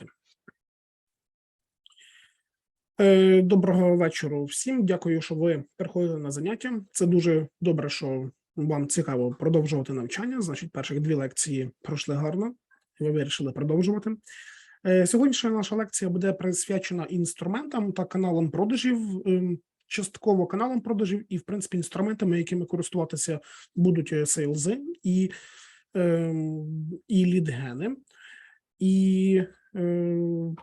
розпочинати. Е, Доброго вечора всім. Дякую, що ви приходили на заняття. Це дуже добре, що вам цікаво продовжувати навчання. Значить, перших дві лекції пройшли гарно. Ви вирішили продовжувати. Е, Сьогоднішня наша лекція буде присвячена інструментам та каналам продажів, ем, частково каналам продажів, і, в принципі, інструментами, якими користуватися будуть е, сейлзи і, ем, і лідгени. І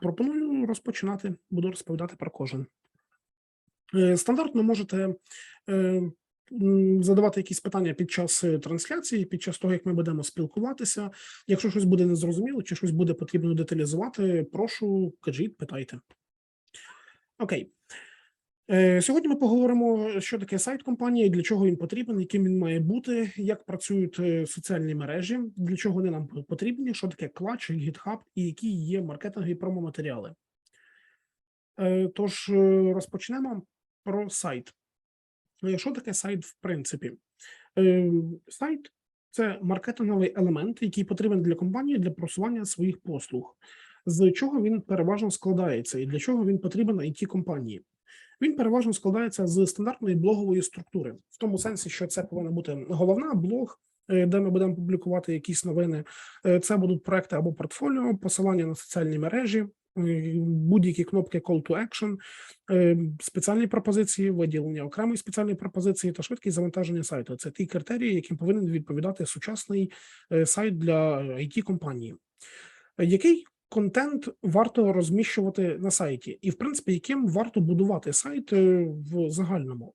пропоную розпочинати. Буду розповідати про кожен. Е, Стандартно можете е, задавати якісь питання під час е, трансляції, під час того, як ми будемо спілкуватися. Якщо щось буде незрозуміло, чи щось буде потрібно деталізувати, прошу кажіть, питайте. Окей. Е, Сьогодні ми поговоримо, що таке сайт компанії, для чого він потрібен, яким він має бути, як працюють е, соціальні мережі, для чого вони нам потрібні, що таке клач, GitHub і які є маркетингові промоматеріали. Е, Тож розпочнемо про сайт. Що таке сайт в принципі? Сайт це маркетинговий елемент, який потрібен для компанії для просування своїх послуг. З чого він переважно складається і для чого він потрібен it компанії? Він переважно складається з стандартної блогової структури, в тому сенсі, що це повинна бути головна блог, е, де ми будемо публікувати якісь новини. Е, Це будуть проекти або портфоліо, посилання на соціальні мережі, е, будь-які кнопки Call to Action, спеціальні пропозиції, виділення окремої спеціальної пропозиції та швидкість завантаження сайту. Це ті критерії, яким повинен відповідати сучасний сайт для it компанії. Який контент варто розміщувати на сайті, і в принципі, яким варто будувати сайт е, в загальному.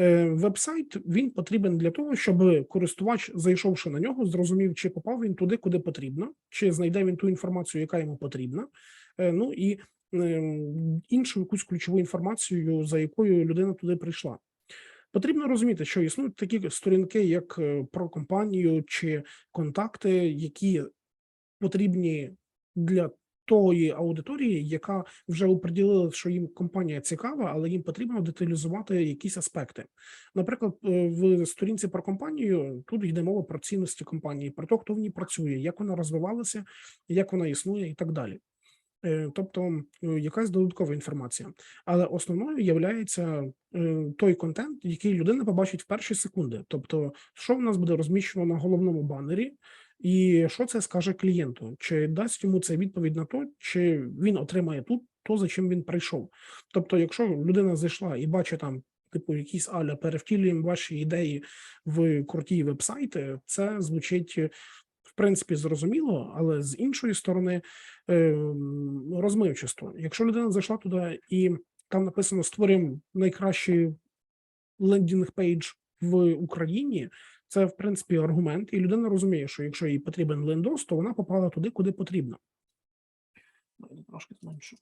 Е, Веб-сайт він потрібен для того, щоб користувач, зайшовши на нього, зрозумів, чи попав він туди, куди потрібно, чи знайде він ту інформацію, яка йому потрібна. Е, Ну і е, іншу якусь ключову інформацію, за якою людина туди прийшла. Потрібно розуміти, що існують такі сторінки, як про компанію чи контакти, які потрібні для тої аудиторії, яка вже оприділила, що їм компанія цікава, але їм потрібно деталізувати якісь аспекти. Наприклад, е, в сторінці про компанію тут йде мова про цінності компанії, про те, хто в ній працює, як вона розвивалася, як вона існує, і так далі. Е, Тобто е, якась додаткова інформація, але основною є той контент, який людина побачить в перші секунди. Тобто, що в нас буде розміщено на головному банері, і що це скаже клієнту? Чи дасть йому це відповідь на то, чи він отримає тут то, за чим він прийшов? Тобто, якщо людина зайшла і бачить там, типу, якісь аля перевтілюємо ваші ідеї в круті вебсайти, це звучить в принципі зрозуміло, але з іншої сторони е, розмивчасто. Якщо людина зайшла туди і там написано створимо найкращий лендінг пейдж в Україні. Це в принципі аргумент, і людина розуміє, що якщо їй потрібен лендос, то вона попала туди, куди потрібно. Давайте Трошки зменшу.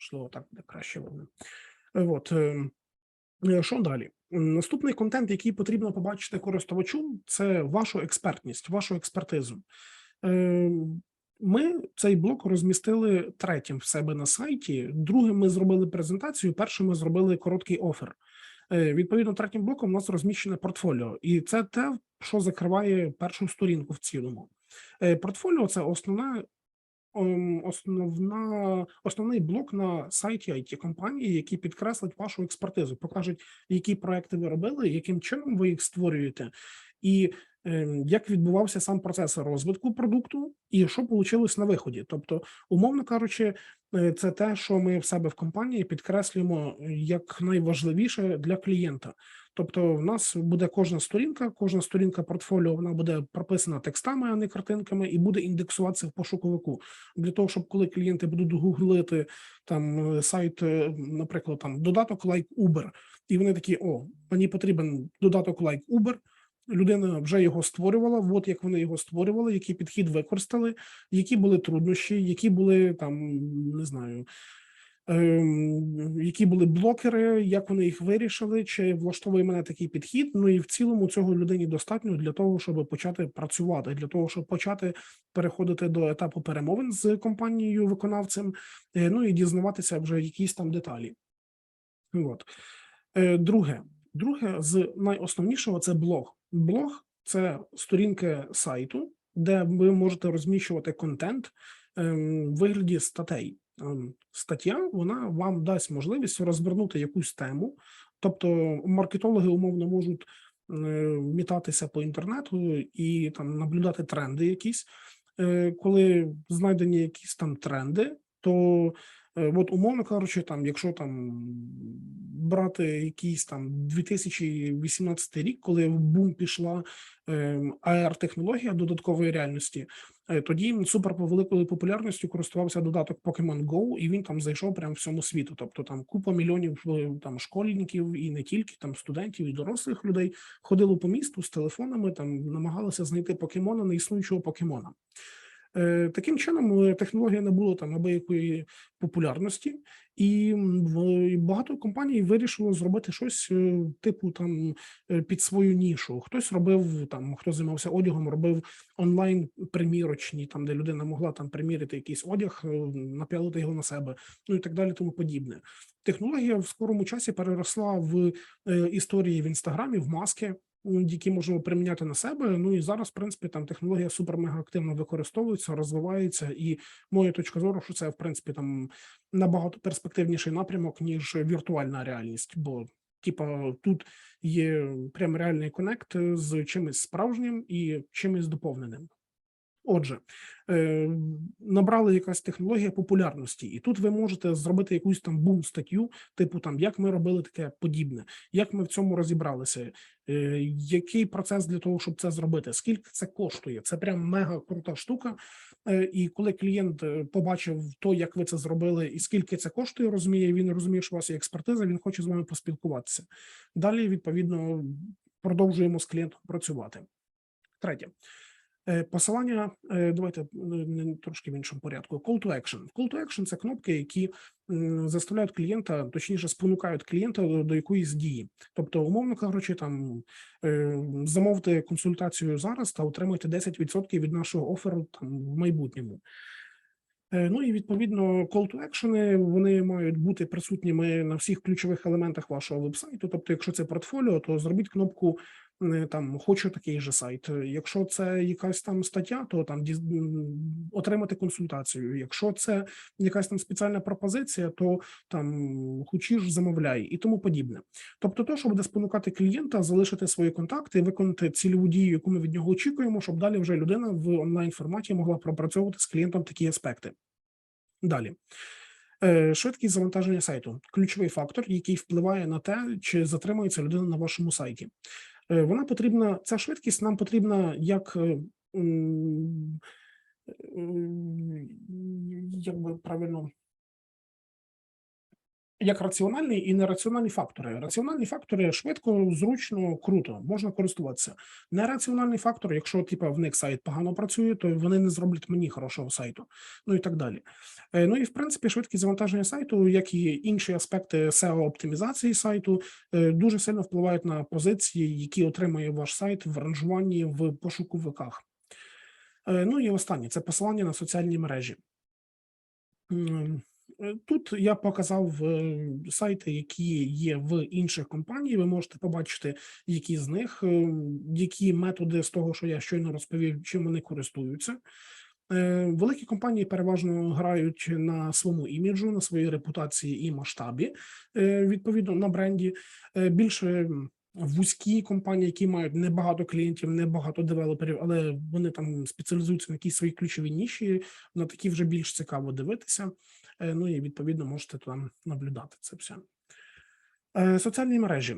Можливо, так буде краще видно. Е, От е, е, що далі? Наступний контент, який потрібно побачити користувачу, це вашу експертність, вашу експертизу. Ми цей блок розмістили третім в себе на сайті. Другим ми зробили презентацію. Першим ми зробили короткий офер. Е, Відповідно, третім блоком у нас розміщене портфоліо, і це те, що закриває першу сторінку в цілому. Е, Портфоліо це основна, ем, основна, основний блок на сайті it компанії, який підкреслить вашу експертизу, покажуть, які проекти ви робили, яким чином ви їх створюєте, і ем, як відбувався сам процес розвитку продукту, і що вийшло на виході. Тобто, умовно кажучи, це те, що ми в себе в компанії підкреслюємо е, як найважливіше для клієнта. Тобто, в нас буде кожна сторінка, кожна сторінка портфоліо вона буде прописана текстами, а не картинками, і буде індексуватися в пошуковику для того, щоб коли клієнти будуть гуглити там е, сайт, е, наприклад, там додаток like Uber, і вони такі: о, мені потрібен додаток like Uber. Людина вже його створювала. От як вони його створювали, який підхід використали, які були труднощі, які були там не знаю. ем, Які були блокери, як вони їх вирішили, чи влаштовує мене такий підхід? Ну і в цілому цього людині достатньо для того, щоб почати працювати, для того, щоб почати переходити до етапу перемовин з компанією виконавцем, е, ну і дізнаватися вже якісь там деталі. От. Е, Друге, друге з найосновнішого це блог. Блог це сторінки сайту, де ви можете розміщувати контент ем, в вигляді статей. Ем, Стаття вона вам дасть можливість розвернути якусь тему, тобто маркетологи умовно можуть е, мітатися по інтернету і там наблюдати тренди якісь. Е, Коли знайдені якісь там тренди, то от умовно кажучи, там, якщо там брати якийсь там 2018 рік, коли в бум пішла AR-технологія додаткової реальності, е, тоді супер великою популярністю користувався додаток Pokemon Go, і він там зайшов прямо всьому світу. Тобто там купа мільйонів е, там школьників і не тільки там студентів і дорослих людей ходили по місту з телефонами, там намагалися знайти покемона неіснуючого покемона. Е, Таким чином, е, технологія набула там абиякої популярності, і багато компаній вирішило зробити щось е, типу там під свою нішу. Хтось робив там, хто займався одягом, робив онлайн примірочні, там де людина могла там приміряти якийсь одяг, напялити його на себе, ну і так далі, тому подібне. Технологія в скорому часі переросла в історії в інстаграмі, в маски, які можна приміняти на себе. Ну і зараз, в принципі, там технологія супер мега активно використовується, розвивається. І моя точка зору, що це в принципі там набагато перспективніший напрямок ніж віртуальна реальність. Бо, типа, тут є прям реальний конект з чимось справжнім і чимось доповненим. Отже, е, набрала якась технологія популярності, і тут ви можете зробити якусь там бум статтю, типу там як ми робили таке подібне, як ми в цьому розібралися, який процес для того, щоб це зробити, скільки це коштує. Це прям мега крута штука. Е, І коли клієнт е, побачив то, як ви це зробили, і скільки це коштує, розуміє, він розуміє, що у вас є експертиза, він хоче з вами поспілкуватися. Далі, відповідно, продовжуємо з клієнтом працювати. Третє. Е, Посилання, е, давайте е, трошки в іншому порядку. Call to action. Call to action – це кнопки, які заставляють клієнта, точніше, спонукають клієнта до, якоїсь дії. Тобто, умовно кажучи, там замовте консультацію зараз та отримайте 10% від нашого оферу там в майбутньому. Ну і відповідно call to action, вони мають бути присутніми на всіх ключових елементах вашого вебсайту. Тобто, якщо це портфоліо, то зробіть кнопку там хочу такий же сайт. Якщо це якась там стаття, то там отримати консультацію. Якщо це якась там спеціальна пропозиція, то там хочеш замовляй і тому подібне. Тобто, то, що буде спонукати клієнта залишити свої контакти, виконати цільову дію, яку ми від нього очікуємо, щоб далі вже людина в онлайн форматі могла пропрацьовувати з клієнтом такі аспекти. Далі. Е, Швидкість завантаження сайту ключовий фактор, який впливає на те, чи затримується людина на вашому сайті. Е, Вона потрібна, ця швидкість нам потрібна як е, як би правильно. Як раціональні і нераціональні фактори. Раціональні фактори швидко, зручно, круто, можна користуватися. Нераціональний фактор, якщо типа в них сайт погано працює, то вони не зроблять мені хорошого сайту, ну і так далі. Е, Ну і в принципі, швидкість завантаження сайту, як і інші аспекти SEO оптимізації сайту, е, дуже сильно впливають на позиції, які отримує ваш сайт в ранжуванні в пошуковиках. Е, Ну і останнє це посилання на соціальні мережі. Е, Тут я показав е, сайти, які є в інших компаній. Ви можете побачити, які з них, е, які методи з того, що я щойно розповів, чим вони користуються. Великі компанії переважно грають на своєму іміджу, на своїй репутації і масштабі, відповідно на бренді. Більше вузькі компанії, які мають небагато клієнтів, небагато девелоперів, але вони там спеціалізуються на якійсь своїй ключовій ніші. На такі вже більш цікаво дивитися. Е, Ну і відповідно можете там наблюдати це все. Е, Соціальні мережі.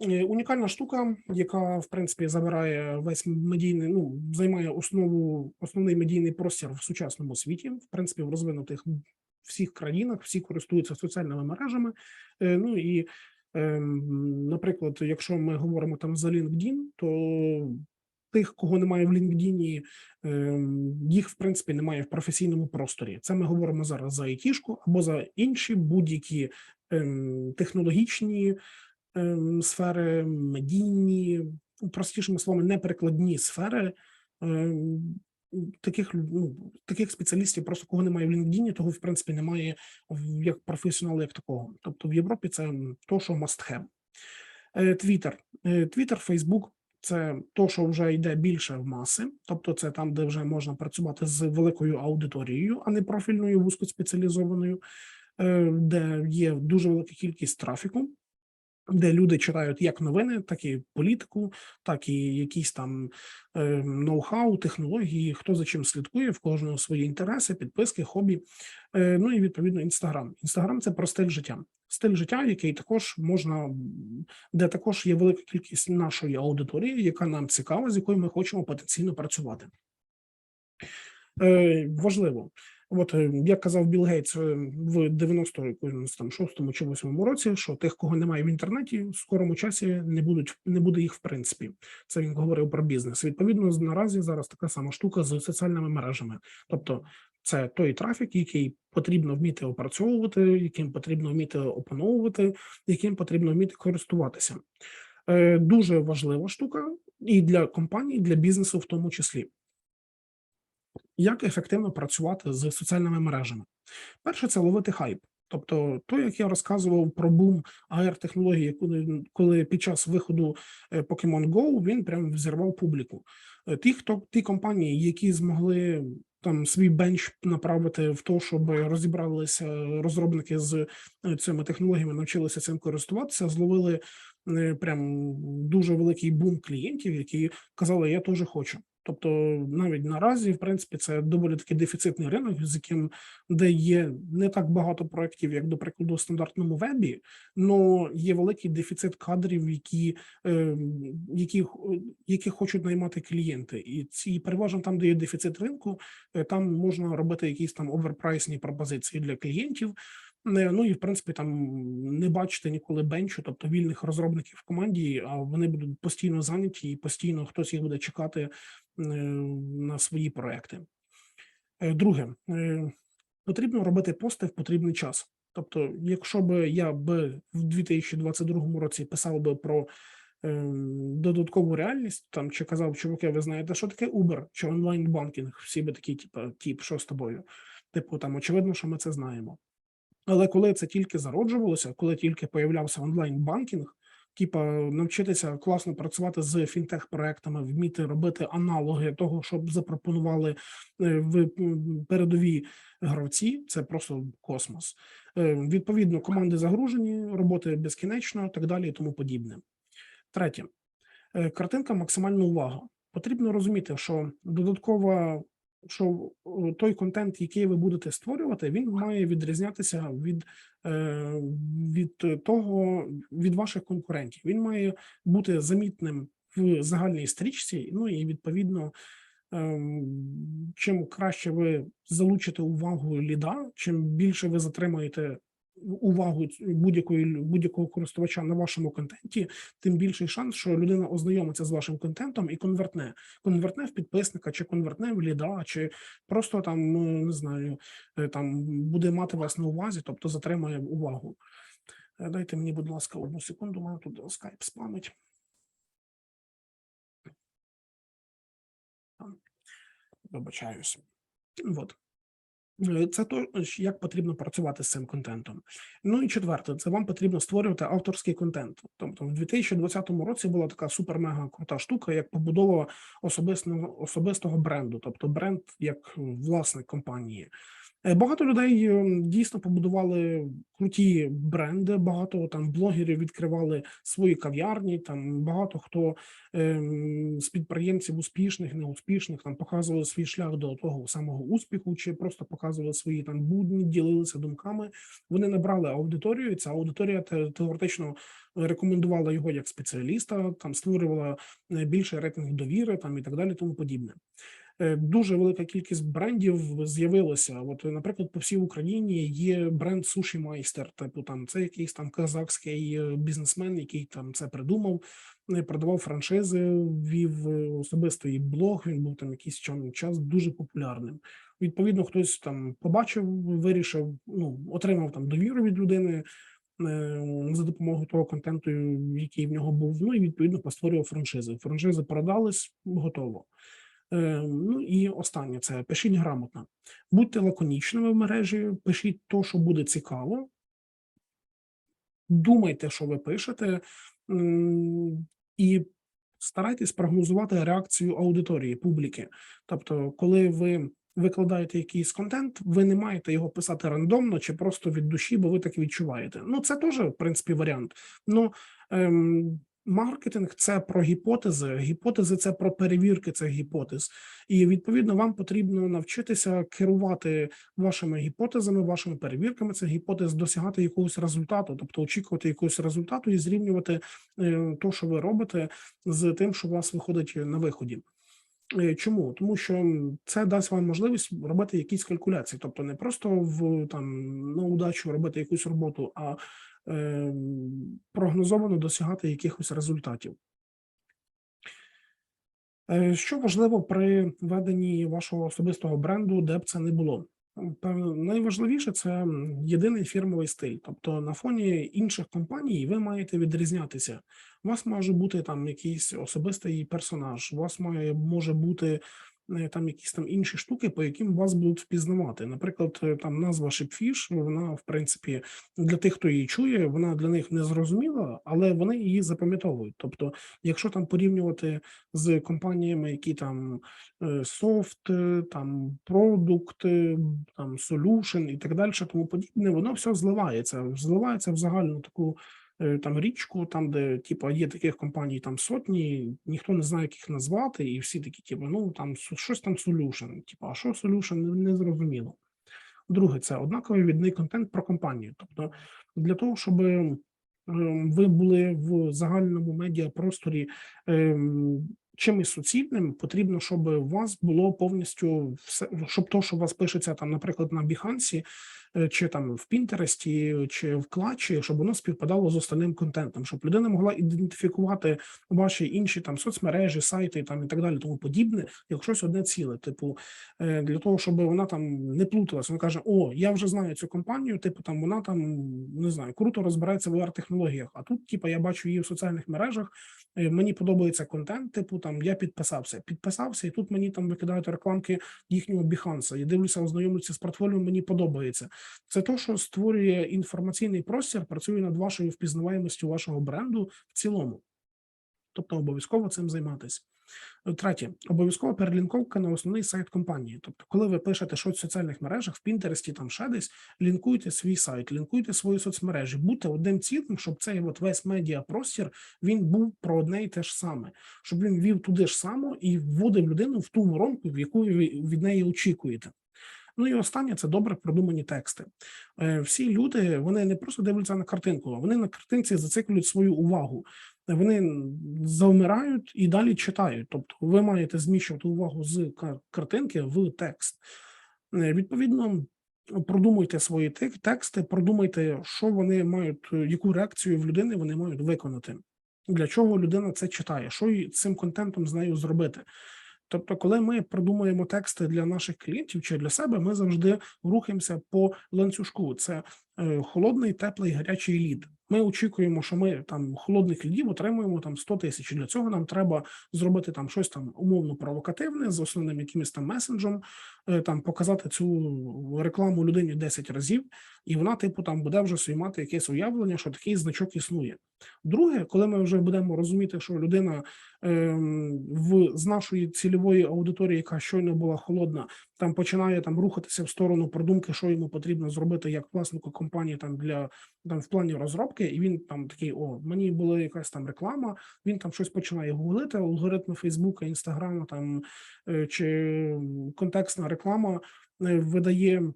Е, Унікальна штука, яка в принципі забирає весь медійний, ну займає основу, основний медійний простір в сучасному світі. В принципі, в розвинутих всіх країнах всі користуються соціальними мережами. Ну і, ем, наприклад, якщо ми говоримо там за LinkedIn, то тих, кого немає в LinkedIn, ем, їх в принципі немає в професійному просторі. Це ми говоримо зараз за IT-шку або за інші будь-які ем, технологічні ем, сфери, медійні, ну, простішими словами, неперекладні сфери. Таких ну, таких спеціалістів, просто кого немає в LinkedIn, того в принципі немає як професіонала, як такого. Тобто в Європі це то, що must have. Е. Е, Twitter, Facebook це то, що вже йде більше в маси, тобто це там, де вже можна працювати з великою аудиторією, а не профільною вузькоспеціалізованою, е, де є дуже велика кількість трафіку, де люди читають як новини, так і політику, так і якісь там е, ноу-хау, технології, хто за чим слідкує, в кожного свої інтереси, підписки, хобі. Е, ну і відповідно інстаграм. Інстаграм це про стиль життя. Стиль життя, який також можна, де також є велика кількість нашої аудиторії, яка нам цікава, з якою ми хочемо потенційно працювати. Е, важливо. От е, як казав Білл Гейтс е, в 90 якомусь там шостому чи восьмому році, що тих, кого немає в інтернеті, в скорому часі не будуть не буде їх в принципі. Це він говорив про бізнес. Відповідно, наразі зараз така сама штука з соціальними мережами. Тобто, це той трафік, який потрібно вміти опрацьовувати, яким потрібно вміти опановувати, яким потрібно вміти користуватися. Е, Дуже важлива штука і для компаній, для бізнесу в тому числі. Як ефективно працювати з соціальними мережами? Перше, це ловити хайп. Тобто, то, як я розказував про бум AR-технології, коли, коли під час виходу е, Pokemon Go він прям взірвав публіку. Е, Ті, хто ті компанії, які змогли там свій бенч направити в те, щоб розібралися розробники з е, цими технологіями, навчилися цим користуватися, зловили е, прям дуже великий бум клієнтів, які казали, я теж хочу. Тобто, навіть наразі, в принципі, це доволі таки дефіцитний ринок, з яким де є не так багато проєктів, як до прикладу, у стандартному вебі, але є великий дефіцит кадрів, які, е, які, які хочуть наймати клієнти. І ці переважно там, де є дефіцит ринку, е, там можна робити якісь там оверпрайсні пропозиції для клієнтів. Не, Ну і в принципі там не бачите ніколи бенчу, тобто вільних розробників в команді, а вони будуть постійно зайняті і постійно хтось їх буде чекати на свої проекти. Е, Друге, е, потрібно робити пости в потрібний час. Тобто, якщо би я би в 2022 році писав би про е, додаткову реальність, там чи казав, чуваки, ви знаєте, що таке Uber чи онлайн-банкінг, всі би такі, типу, тіп, що з тобою? Типу, там очевидно, що ми це знаємо. Але коли це тільки зароджувалося, коли тільки появлявся онлайн-банкінг, типа навчитися класно працювати з фінтех-проектами, вміти робити аналоги того, щоб запропонували е, в передові гравці, це просто космос. Е, Відповідно, команди загружені, роботи безкінечно, так далі і тому подібне. Третє, Е, картинка максимальна увага. Потрібно розуміти, що додаткова, що е, той контент, який ви будете створювати, він має відрізнятися від, е, від того, від ваших конкурентів. Він має бути замітним в загальній стрічці. Ну і відповідно, ем, чим краще ви залучите увагу ліда, чим більше ви затримаєте увагу будь-якої будь-якого користувача на вашому контенті, тим більший шанс, що людина ознайомиться з вашим контентом і конвертне. Конвертне в підписника, чи конвертне в ліда, чи просто там ну, не знаю, е, там буде мати вас на увазі, тобто затримає увагу. Е, Дайте мені, будь ласка, одну секунду, мене тут скайп спамить. Вибачаюсь. От. Е, Це то, як потрібно працювати з цим контентом. Ну і четверте, це вам потрібно створювати авторський контент. Тобто, в 2020 році була така супер-мега крута штука, як побудова особистого особистого бренду, тобто бренд як власник компанії. Е, Багато людей е, дійсно побудували круті бренди. Багато там блогерів відкривали свої кав'ярні. Там багато хто ем, з підприємців успішних, неуспішних там показували свій шлях до того самого успіху, чи просто показували свої там будні, ділилися думками. Вони набрали аудиторію. і Ця аудиторія теоретично рекомендувала його як спеціаліста, там створювала е, більше рейтинг довіри, там і так далі, тому подібне. Е, Дуже велика кількість брендів з'явилося. От, наприклад, по всій Україні є бренд Суші Майстер. Типу там це якийсь там казахський е, бізнесмен, який там це придумав, е, продавав франшизи, вів особистий блог. Він був там якийсь час дуже популярним. Відповідно, хтось там побачив, вирішив, ну отримав там довіру від людини. За допомогою того контенту, який в нього був, ну і відповідно постворював франшизи. Франшизи продались, готово. Е, Ну і останнє це пишіть грамотно. Будьте лаконічними в мережі, пишіть то, що буде цікаво. Думайте, що ви пишете, і старайтесь прогнозувати реакцію аудиторії, публіки. Тобто, коли ви викладаєте якийсь контент, ви не маєте його писати рандомно чи просто від душі, бо ви так відчуваєте. Ну, це теж, в принципі, варіант. Ну ем, маркетинг це про гіпотези. Гіпотези це про перевірки цих гіпотез. І відповідно вам потрібно навчитися керувати вашими гіпотезами, вашими перевірками цих гіпотез, досягати якогось результату, тобто очікувати якогось результату і зрівнювати е, то, що ви робите, з тим, що у вас виходить на виході. Е, Чому? Тому що це дасть вам можливість робити якісь калькуляції, тобто не просто в там на удачу робити якусь роботу, а прогнозовано досягати якихось результатів. Е, Що важливо при веденні вашого особистого бренду, де б це не було? Найважливіше це єдиний фірмовий стиль. Тобто на фоні інших компаній ви маєте відрізнятися. У вас може бути там якийсь особистий персонаж, у вас має може бути там якісь там інші штуки, по яким вас будуть впізнавати. Наприклад, е, там назва Shipfish, вона в принципі для тих, хто її чує, вона для них не зрозуміла, але вони її запам'ятовують. Тобто, якщо там порівнювати з компаніями, які там е, софт, е, там продукт, е, там solution і так далі, тому подібне, воно все зливається, зливається в загальну таку е, там річку, там, де типу, є таких компаній там сотні, ніхто не знає, як їх назвати, і всі такі, типу, ну там щось там solution, типу, а що solution, не, не зрозуміло. Друге, це однаковий відний контент про компанію. Тобто, для того, щоб ем, ви були в загальному медіапросторі ем, чимось суцільним, потрібно, щоб у вас було повністю все, щоб то, що у вас пишеться там, наприклад, на Behance, е, чи там в Пінтересті, чи в клатчі, щоб воно співпадало з остальним контентом, щоб людина могла ідентифікувати ваші інші там соцмережі, сайти там і так далі, тому подібне, як щось одне ціле. Типу, е, для того, щоб вона там не плуталась. Вона каже: О, я вже знаю цю компанію, типу там вона там не знаю, круто розбирається в VR-технологіях. А тут, типу, я бачу її в соціальних мережах. Е, Мені подобається контент, типу там я підписався, підписався, і тут мені там викидають рекламки їхнього біханса. Я дивлюся, ознайомлюся з портфоліо, мені подобається. Це то, що створює інформаційний простір, працює над вашою впізнаваємістю вашого бренду в цілому. Тобто обов'язково цим займатися. Третє, обов'язкова перелінковка на основний сайт компанії. Тобто, коли ви пишете щось в соціальних мережах, в Пінтересті, там ще десь, лінкуйте свій сайт, лінкуйте свої соцмережі, будьте одним цілим, щоб цей от весь медіапростір він був про одне і те ж саме, щоб він вів туди ж само і вводив людину в ту воронку, в яку ви від неї очікуєте. Ну і останнє це добре продумані тексти. Е, Всі люди вони не просто дивляться на картинку, а вони на картинці зациклюють свою увагу. Вони завмирають і далі читають. Тобто, ви маєте зміщувати увагу з кар- картинки в текст. Е, Відповідно, продумуйте свої тексти, продумайте, що вони мають, е, яку реакцію в людини вони мають виконати. Для чого людина це читає, що цим контентом з нею зробити. Тобто, коли ми продумуємо тексти для наших клієнтів чи для себе, ми завжди рухаємося по ланцюжку. Це е, холодний, теплий, гарячий лід. Ми очікуємо, що ми там холодних лідів отримуємо там 100 тисяч. Для цього нам треба зробити там щось там умовно провокативне з основним якимось там месенджем, там показати цю рекламу людині 10 разів, і вона, типу, там буде вже собі мати якесь уявлення, що такий значок існує. Друге, коли ми вже будемо розуміти, що людина ем, в з нашої цільової аудиторії, яка щойно була холодна, там починає там рухатися в сторону продумки, що йому потрібно зробити як власнику компанії там для там в плані розробки, і він там такий: о, мені була якась там реклама. Він там щось починає гуглити, алгоритми Фейсбука, Інстаграма там е, чи контекстна реклама видає видає.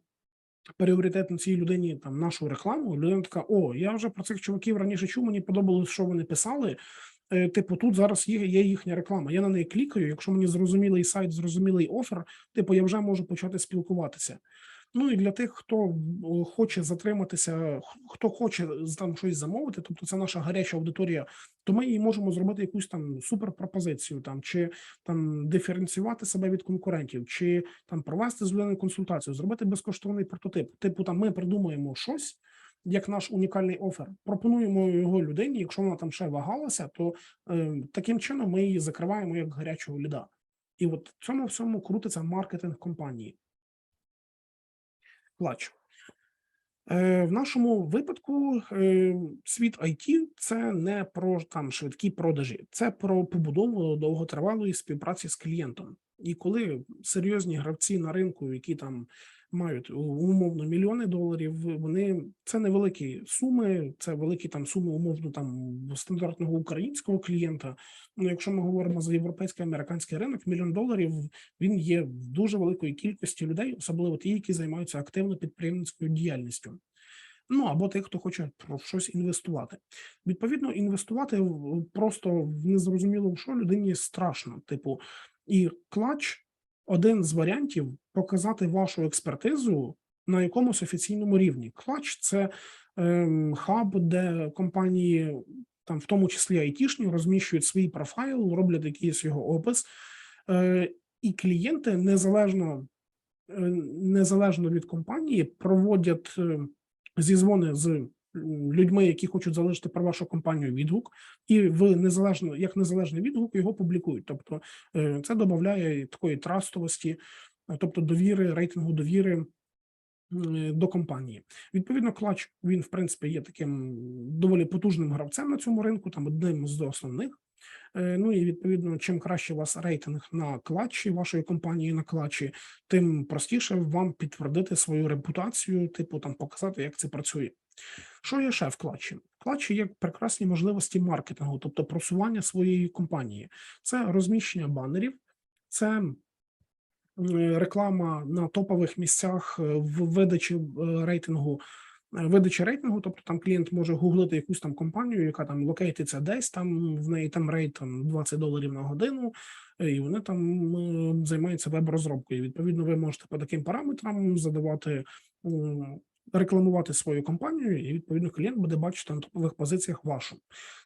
Пріоритетно цій людині там нашу рекламу. Людина така: о, я вже про цих чуваків раніше чув, мені подобалось, що вони писали. Е, Типу, тут зараз є, є їхня реклама. Я на неї клікаю. Якщо мені зрозумілий сайт, зрозумілий офер, типу, я вже можу почати спілкуватися. Ну і для тих, хто хоче затриматися, хто хоче там щось замовити, тобто це наша гаряча аудиторія, то ми їй можемо зробити якусь там суперпропозицію, там чи там диференціювати себе від конкурентів, чи там провести з людиною консультацію, зробити безкоштовний прототип. Типу, там ми придумуємо щось. Як наш унікальний офер, пропонуємо його людині. Якщо вона там ще вагалася, то е, таким чином ми її закриваємо як гарячого ліда. І от в цьому всьому крутиться маркетинг компанії. Плач. Е, В нашому випадку е, світ IT – це не про там швидкі продажі, це про побудову довготривалої співпраці з клієнтом. І коли серйозні гравці на ринку, які там мають умовно мільйони доларів, вони це невеликі суми, це великі там суми, умовно там стандартного українського клієнта. Ну, якщо ми говоримо за європейський американський ринок, мільйон доларів він є в дуже великої кількості людей, особливо ті, які займаються активно підприємницькою діяльністю. Ну або тих, хто хоче про щось інвестувати. Відповідно, інвестувати просто в незрозуміло в що людині страшно. Типу, і клач один з варіантів показати вашу експертизу на якомусь офіційному рівні. Клач це ем, хаб, де компанії, там в тому числі айтішні, розміщують свій профайл, роблять якийсь його опис, е, і клієнти незалежно, е, незалежно від компанії проводять е, зізвони з людьми, які хочуть залишити про вашу компанію відгук, і в незалежно як незалежний відгук його публікують. Тобто е, це додає такої трастовості, е, тобто довіри, рейтингу довіри до компанії. Відповідно, клач він, в принципі, є таким доволі потужним гравцем на цьому ринку, там одним з основних. Е, Ну і відповідно, чим краще у вас рейтинг на клатчі вашої компанії на клатчі, тим простіше вам підтвердити свою репутацію, типу там показати, як це працює. Що є ще в клатчі? В клатчі є прекрасні можливості маркетингу, тобто просування своєї компанії. Це розміщення банерів, це реклама на топових місцях е, в видачі е, рейтингу. е, Видачі рейтингу, тобто там клієнт може гуглити якусь там компанію, яка там локейтиться десь, там в неї там рейт там 20 доларів на годину, і вони там займаються веб-розробкою. Відповідно, ви можете по таким параметрам задавати рекламувати свою компанію, і відповідно клієнт буде бачити на топових позиціях вашу.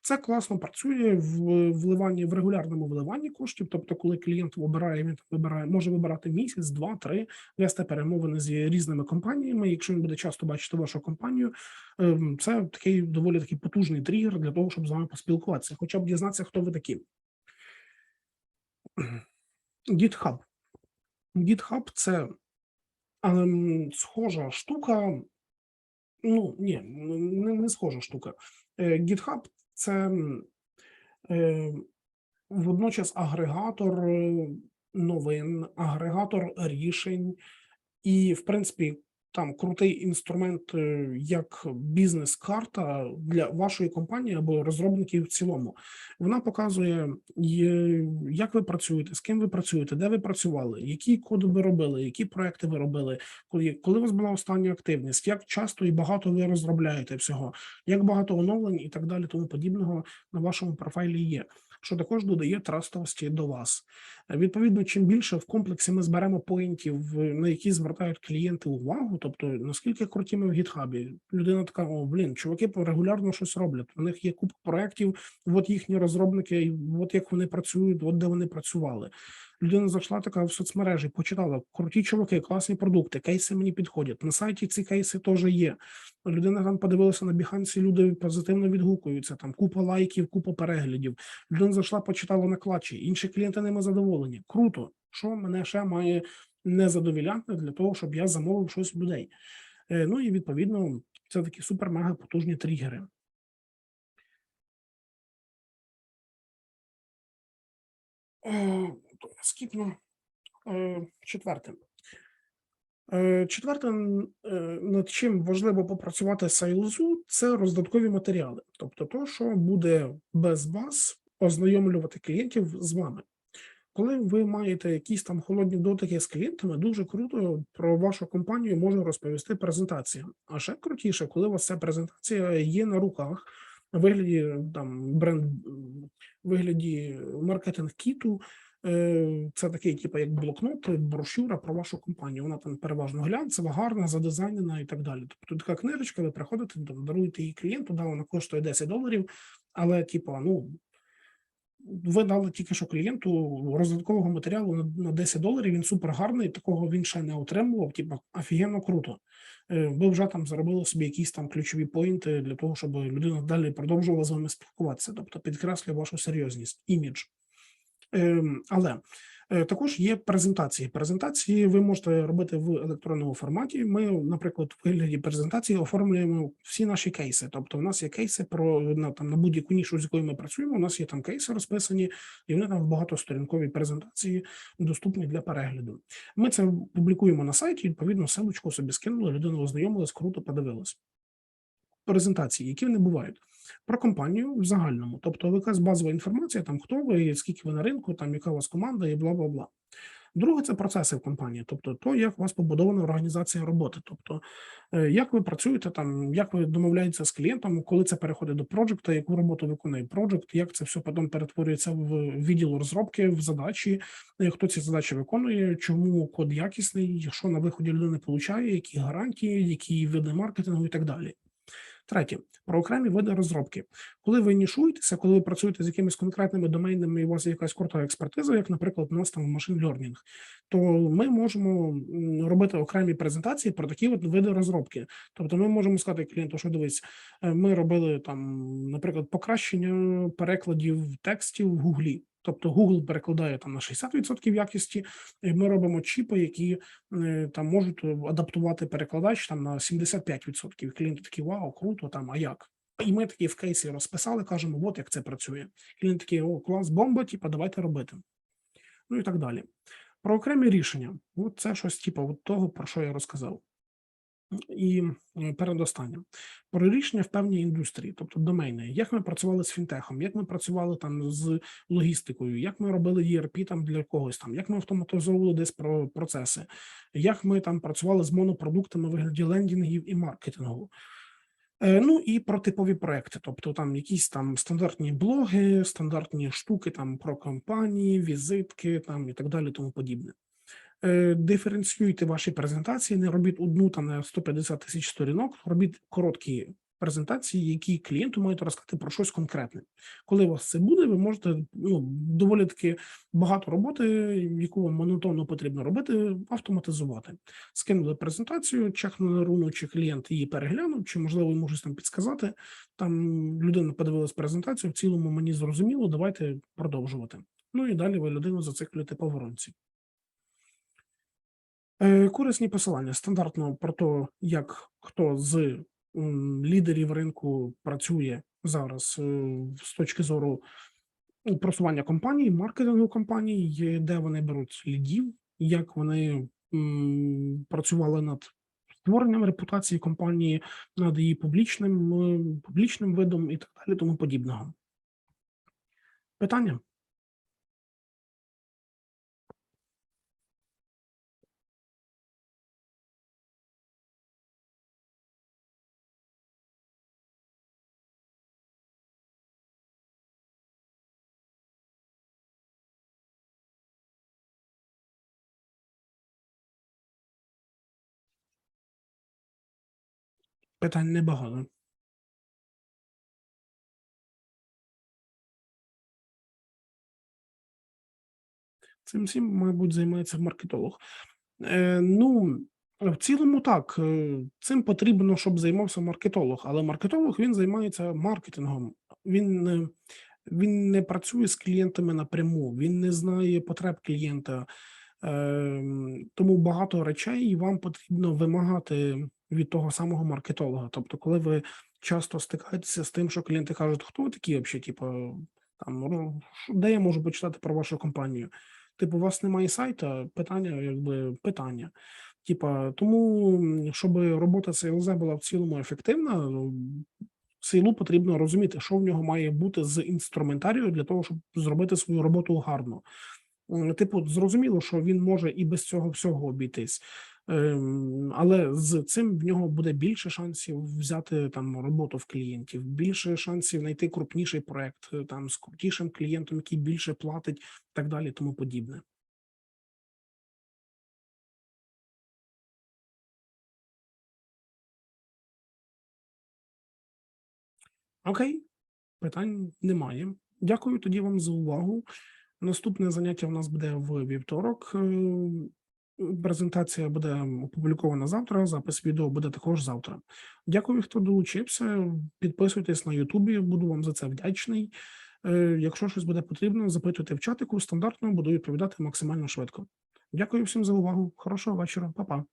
Це класно працює в вливанні в регулярному вливанні коштів. Тобто, коли клієнт обирає, він вибирає, може вибирати місяць, два, три, вести перемовини з різними компаніями. Якщо він буде часто бачити вашу компанію, ем, це такий доволі такий потужний тригер для того, щоб з вами поспілкуватися, хоча б дізнатися, хто ви такі. GitHub. GitHub – це ем, схожа штука. Ну, ні, не, не схожа штука. Е, GitHub – це е, водночас агрегатор е, новин, агрегатор рішень, і, в принципі, там крутий інструмент е, як бізнес-карта для вашої компанії або розробників в цілому. Вона показує, як ви працюєте, з ким ви працюєте, де ви працювали, які коди ви робили, які проекти ви робили, коли у вас була остання активність, як часто і багато ви розробляєте всього, як багато оновлень і так далі, тому подібного на вашому профайлі є, що також додає трастовості до вас. Е, Відповідно, чим більше в комплексі ми зберемо поінтів, на які звертають клієнти увагу, тобто наскільки круті ми в гітхабі, людина така: о, блін, чуваки регулярно щось роблять. У них є купа проєктів, от їхні розробники, от як вони працюють, от де вони працювали. Людина зайшла така в соцмережі, почитала круті чуваки, класні продукти, кейси мені підходять. На сайті ці кейси теж є. Людина там подивилася на Behance, люди позитивно відгукуються. Там купа лайків, купа переглядів. Людина зайшла, почитала на клатчі. Інші клієнти ними задоволені. Круто. Що мене ще має не задовільняти для того, щоб я замовив щось людей. Е, Ну і відповідно, це такі супер-мега потужні тригери. Е, я Скіпну Е, четверте. Над чим важливо попрацювати сейлзу, це роздаткові матеріали. Тобто, то, що буде без вас ознайомлювати клієнтів з вами. Коли ви маєте якісь там холодні дотики з клієнтами, дуже круто про вашу компанію може розповісти презентація. А ще крутіше, коли у вас ця презентація є на руках, вигляді там бренд вигляді маркетинг кіту. Е, Це такий, типу, як блокнот, брошюра про вашу компанію. Вона там переважно глянцева, гарна, задизайнена і так далі. Тобто така книжечка, ви приходите, там, даруєте її клієнту, да, вона коштує 10 доларів, але, типу, ну, ви дали тільки що клієнту роздаткового матеріалу на, на 10 доларів. Він супер гарний, такого він ще не отримував. Типу, офігенно круто. Е, Ви вже там заробили собі якісь там ключові поінти для того, щоб людина далі продовжувала з вами спілкуватися, тобто підкреслює вашу серйозність, імідж. Ем, Але Е, Також є презентації. Презентації ви можете робити в електронному форматі. Ми, наприклад, в вигляді презентації оформлюємо всі наші кейси. Тобто, у нас є кейси про на там на будь-яку нішу, з якою ми працюємо. У нас є там кейси розписані, і вони там в багатосторінковій презентації доступні для перегляду. Ми це публікуємо на сайті. Відповідно, селочку собі скинули, людина ознайомилась, круто подивилась. Презентації, які вони бувають про компанію в загальному, тобто якась базова інформація, там хто ви, скільки ви на ринку, там яка у вас команда і бла бла бла. Друге, це процеси в компанії, тобто то, як у вас побудована організація роботи, тобто е, як ви працюєте там, як ви домовляєтеся з клієнтом, коли це переходить до проджекта, яку роботу виконує проджект, як це все потім перетворюється в відділ розробки, в задачі, е, хто ці задачі виконує, чому код якісний, що на виході людина получає, які гарантії, які види маркетингу і так далі. Третє про окремі види розробки. Коли ви нішуєтеся, коли ви працюєте з якимись конкретними доменами, і у вас є якась крута експертиза, як, наприклад, у нас там машин learning, то ми можемо робити окремі презентації про такі от види розробки. Тобто, ми можемо сказати клієнту, що дивись, е, ми робили там, наприклад, покращення перекладів текстів в Гуглі. Тобто Google перекладає там на 60% якісті. і Ми робимо чіпи, які е, там можуть адаптувати перекладач там на 75%. І Клієнти такі вау, круто там. А як? І ми такі в кейсі розписали, кажемо, от як це працює. Клієнт такий, о, клас, бомба, типа, давайте робити. Ну і так далі. Про окремі рішення. От це щось, типу, от того, про що я розказав. І е, про рішення в певній індустрії, тобто домейни, як ми працювали з фінтехом, як ми працювали там з логістикою, як ми робили ERP там для когось там, як ми автоматизовували десь про процеси, як ми там працювали з монопродуктами вигляді лендінгів і маркетингу. Е, Ну і про типові проекти, тобто там якісь там стандартні блоги, стандартні штуки там про компанії, візитки там і так далі, тому подібне. Е, Диференціюйте ваші презентації, не робіть одну там на 150 тисяч сторінок, робіть короткі презентації, які клієнту мають розказати про щось конкретне. Коли у вас це буде, ви можете ну, доволі таки багато роботи, яку вам монотонно потрібно робити, автоматизувати. Скинули презентацію, чекнули руну, чи клієнт її переглянув, чи можливо йому щось там підсказати. Там людина подивилась презентацію. В цілому мені зрозуміло, давайте продовжувати. Ну і далі ви людину зациклюєте по воронці. Е, Корисні посилання стандартно про те, як хто з лідерів ринку працює зараз е, з точки зору просування компаній, маркетингу компаній, де вони беруть лідів, як вони працювали над створенням репутації компанії, над її публічним, публічним видом і так далі, тому подібного. Питання? Питань небагато. Цим всім, мабуть, займається маркетолог. Е, ну, в цілому, так, е, цим потрібно, щоб займався маркетолог, але маркетолог він займається маркетингом. Він він не працює з клієнтами напряму, він не знає потреб клієнта. Е, тому багато речей вам потрібно вимагати від того самого маркетолога. Тобто, коли ви часто стикаєтеся з тим, що клієнти кажуть, хто ви такі взагалі, типу, там, ну, де я можу почитати про вашу компанію? Типу, у вас немає сайта, питання, якби питання. Типа, тому, щоб робота CLZ була в цілому ефективна, ну, Сейлу потрібно розуміти, що в нього має бути з інструментарію для того, щоб зробити свою роботу гарно. Типу, зрозуміло, що він може і без цього всього обійтись, але з цим в нього буде більше шансів взяти там роботу в клієнтів, більше шансів знайти крупніший проект е, там з крутішим клієнтом, який більше платить, і так далі, тому подібне. Окей, питань немає. Дякую тоді вам за увагу. Наступне заняття у нас буде в вівторок. Презентація буде опублікована завтра. Запис відео буде також завтра. Дякую, хто долучився. Підписуйтесь на Ютубі. Буду вам за це вдячний. Е, Якщо щось буде потрібно, запитуйте в чатику. Стандартно буду відповідати максимально швидко. Дякую всім за увагу. Хорошого вечора, Па-па.